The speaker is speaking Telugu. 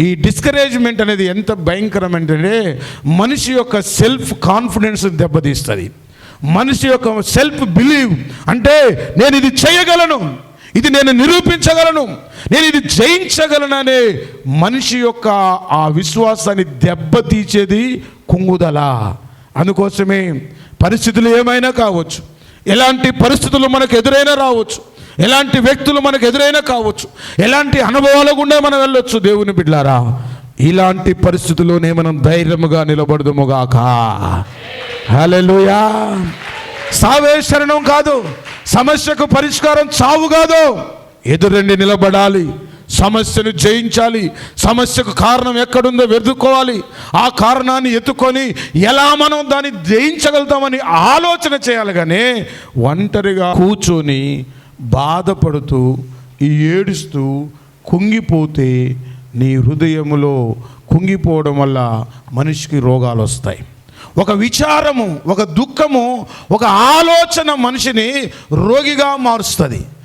ఈ డిస్కరేజ్మెంట్ అనేది ఎంత భయంకరమంటే మనిషి యొక్క సెల్ఫ్ కాన్ఫిడెన్స్ దెబ్బతీస్తుంది. మనిషి యొక్క సెల్ఫ్ బిలీవ్ అంటే నేను ఇది చేయగలను ఇది నేను నిరూపించగలను నేను ఇది జయించగలననే మనిషి యొక్క ఆ విశ్వాసాన్ని దెబ్బతీచేది కుంగుదల. అందుకోసమే పరిస్థితులు ఏమైనా కావచ్చు ఎలాంటి పరిస్థితులు మనకు ఎదురైనా రావచ్చు ఎలాంటి వ్యక్తులు మనకు ఎదురైనా కావచ్చు ఎలాంటి అనుభవాల గుండా మనం వెళ్ళొచ్చు. దేవుని బిడ్డారా ఇలాంటి పరిస్థితుల్లోనే మనం ధైర్యముగా నిలబడదుముగాక హలెలుయా సావే శరణం కాదు సమస్యకు పరిష్కారం చావు కాదు. ఎదురండి నిలబడాలి సమస్యను జయించాలి సమస్యకు కారణం ఎక్కడుందో వెతుక్కోవాలి. ఆ కారణాన్ని ఎత్తుకొని ఎలా మనం దాన్ని జయించగలుగుతామని ఆలోచన చేయాలి కానీ ఒంటరిగా కూర్చొని బాధపడుతూ ఏడుస్తూ కుంగిపోతే నీ హృదయములో కుంగిపోవడం వల్ల మనిషికి రోగాలు వస్తాయి. ఒక విచారము ఒక దుఃఖము ఒక ఆలోచన మనిషిని రోగిగా మారుస్తుంది.